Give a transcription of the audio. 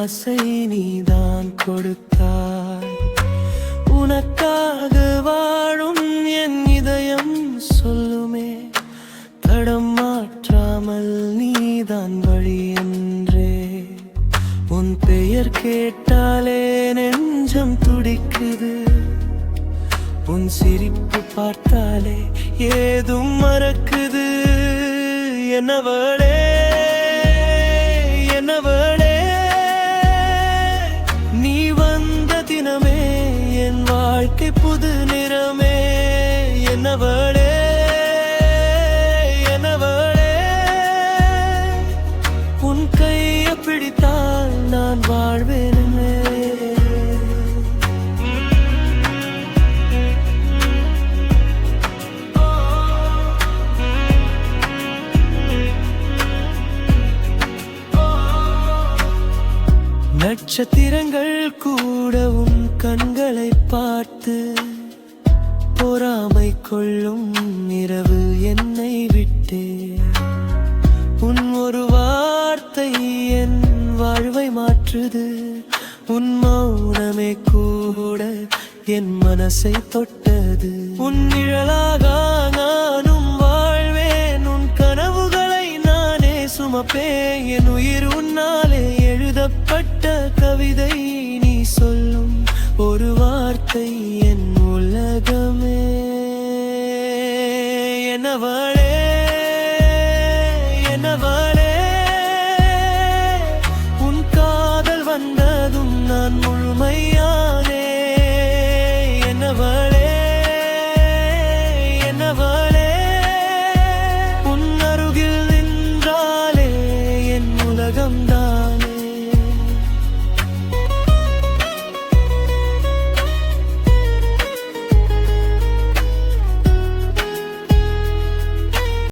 ஆசை நீதான் கொடுத்தாய். உனக்காக வாழும் என் இதயம் சொல்லுமே. தடம் மாற்றாமல் நீதான் வழி என்றே. உன் பெயர் கேட்டாலே நெஞ்சம் துடிக்குது. உன் சிரிப்பு பார்த்தாலே ஏதும் மறக்குது. என்னவளே புது நிற நட்சத்திரங்கள் கூடவும் கண்களை பார்த்து பொறாமை கொள்ளும் இரவு என்னை விட்டு. உன் ஒரு வார்த்தை என் வாழ்வை மாற்றுது. உன் மௌனமே கூட என் மனசை தொட்டது. உன் நிழலாக நானும் வாழ்வேன். உன் கனவுகளை நானே சுமப்பேன். என் உயிர் உலகமே எனவளே எனவளே உன் காதல் வந்ததும் நான் முழு